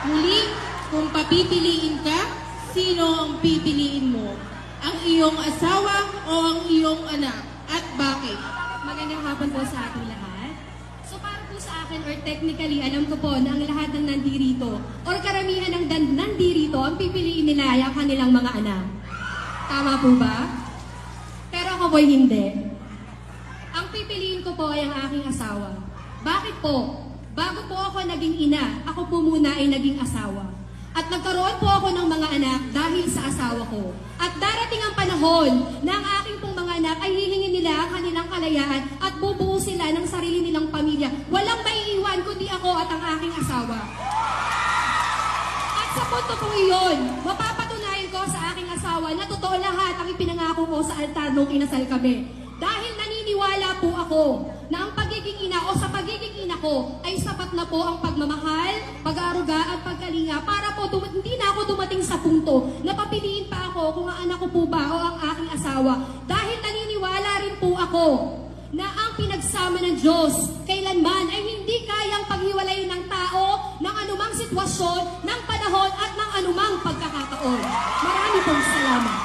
Muli, kung papipiliin ka, sino ang pipiliin mo? Ang iyong asawa o ang iyong anak? At bakit? Magandang hapon po sa ating lahat. So para po sa akin, or technically, alam ko po na ang lahat ng nandirito, or karamihan ng nandirito, ang pipiliin nila ay ang kanilang mga anak. Tama po ba? Pero ako po'y hindi. Ang pipiliin ko po ay ang aking asawa. Bakit po? Bago po ako naging ina, ako po muna ay naging asawa. At nagkaroon po ako ng mga anak dahil sa asawa ko. At darating ang panahon na ang aking pong mga anak ay hihingin nila ang kanilang kalayaan at bubuo sila ng sarili nilang pamilya. Walang maiiwan kundi ako at ang aking asawa. At sa punto po iyon, mapapatunayan ko sa aking asawa na totoo lahat ang ipinangako ko sa altar nung kinasal kami. Dahil naniniwala po ako na ang pagiging ina o sa pagiging ina ko ay sapat na po ang pagmamahal, pag-aaruga at pagkalinga para po hindi na ako dumating sa punto na papiliin pa ako kung ang anak ko po ba o ang aking asawa. Dahil naniniwala rin po ako na ang pinagsama ng Diyos kailanman ay hindi kayang paghiwalayin ng tao ng anumang sitwasyon, ng panahon at ng anumang pagkakataon. Marami pong salamat.